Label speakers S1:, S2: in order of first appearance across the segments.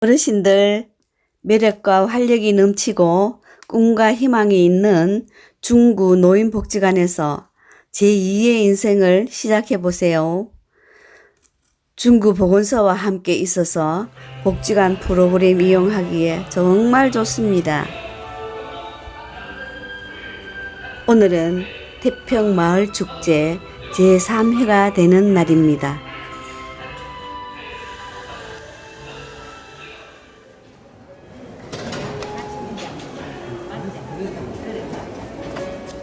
S1: 어르신들 매력과 활력이 넘치고 꿈과 희망이 있는 중구 노인복지관에서 제2의 인생을 시작해 보세요. 중구 보건소와 함께 있어서 복지관 프로그램 이용하기에 정말 좋습니다. 오늘은 태평 마을 축제 제3회가 되는 날입니다.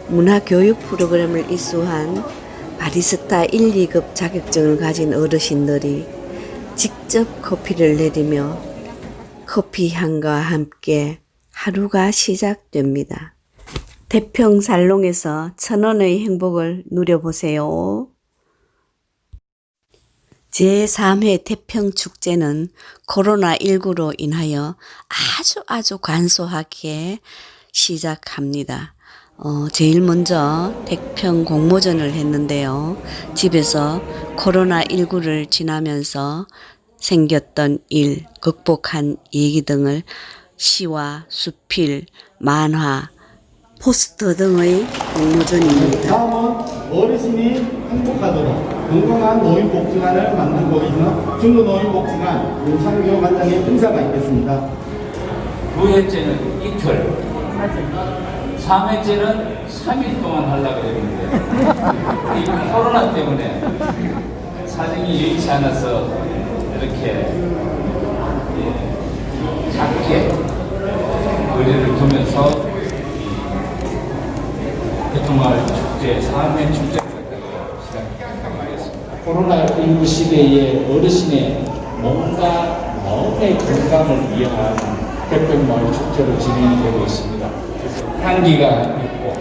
S1: 문화교육 프로그램을 이수한 바리스타 1, 2급 자격증을 가진 어르신들이 직접 커피를 내리며 커피 향과 함께 하루가 시작됩니다. 태평살롱에서 천원의 행복을 누려보세요. 제3회 태평축제는 코로나19로 인하여 아주 아주 간소하게 시작합니다. 어, 제일 먼저 태평 공모전을 했는데요. 집에서 코로나19를 지나면서 생겼던 일, 극복한 얘기 등을 시와 수필, 만화, 포스터 등의 공모전입니다.
S2: 다음은 어르신이 행복하도록 건강한 노인 복지관을 만들고 있는 중구노인 복지관 윤창교 관장의 인사가 있겠습니다.
S3: 두 회째는 이틀, 3회째는 3일 동안 하려고 했는데, 이 코로나 때문에 사정이 여의치 않아서 이렇게 예, 작게 거리를 두면서 이 대통마을 축제, 3회 축제 시작하겠습니다.
S4: 코로나19 시대에 어르신의 몸과 마음의 건강을 위한 태평마을 축제로 진행이 되고 있습니다.
S3: 향기가 있고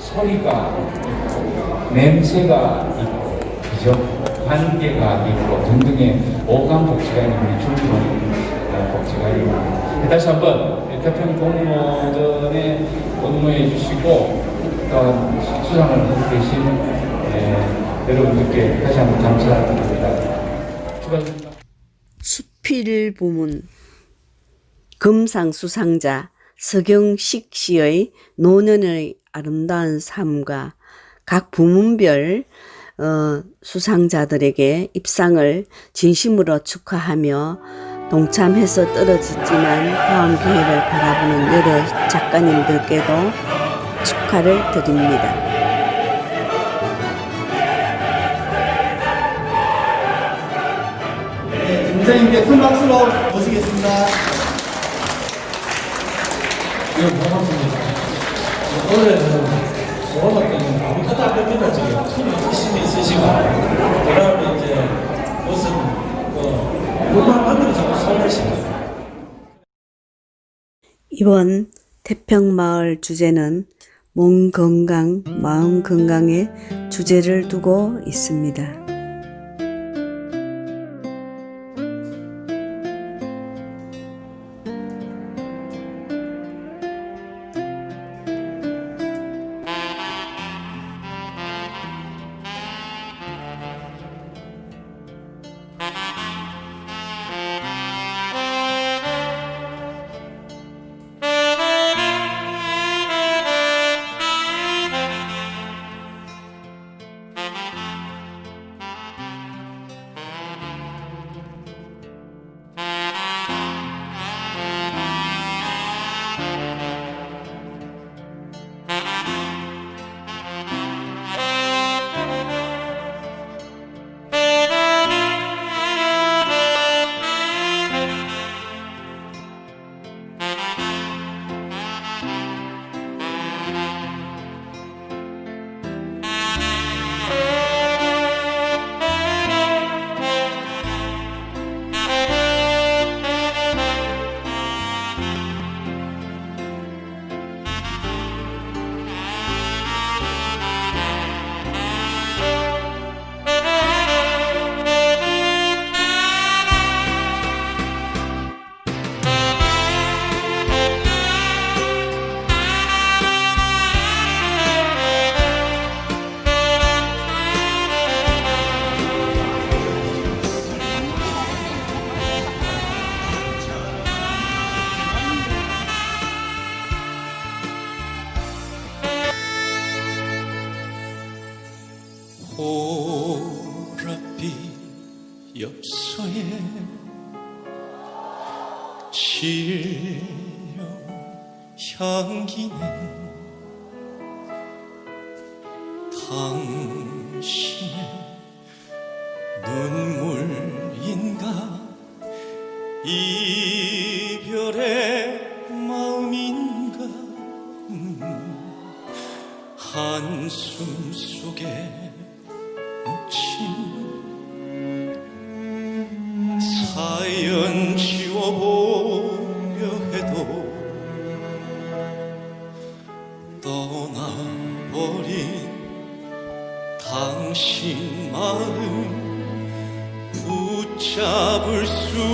S3: 소리가 있고 냄새가 있고 그죠? 관계가 있고 등등의 오감 복지관이 우리 중국 복지관입니다. 다시 한번 대평 공모전에 공모해 주시고 또한 수상을 하고 계신 예, 여러분들께 다시 한번 감사드립니다. 축하드립니다.
S1: 수필 부문 금상 수상자 서경식 씨의 노년의 아름다운 삶과 각 부문별 어, 수상자들에게 입상을 진심으로 축하하며 동참해서 떨어졌지만 다음 기회를 바라보는 여러 작가님들께도 축하를 드립니다.
S2: 네, 팀장님께 큰 박수로 모시겠습니다.
S4: 네, 반갑습니다. 올해는 코로나 안 됩니다, 지금. 손이 열심히 쓰시고. 그 다음에 이제 무슨, 그, 물만 만들어 자꾸 손을
S1: 이번 태평마을 주제는 몸 건강, 마음 건강의 주제를 두고 있습니다.
S5: 보랏빛 엽서에 실려 향기는 당신의 눈물인가? 이별의 마음인가? 음, 한숨 속에 사연 지워보려 해도 떠나버린 당신 마음 붙잡을 수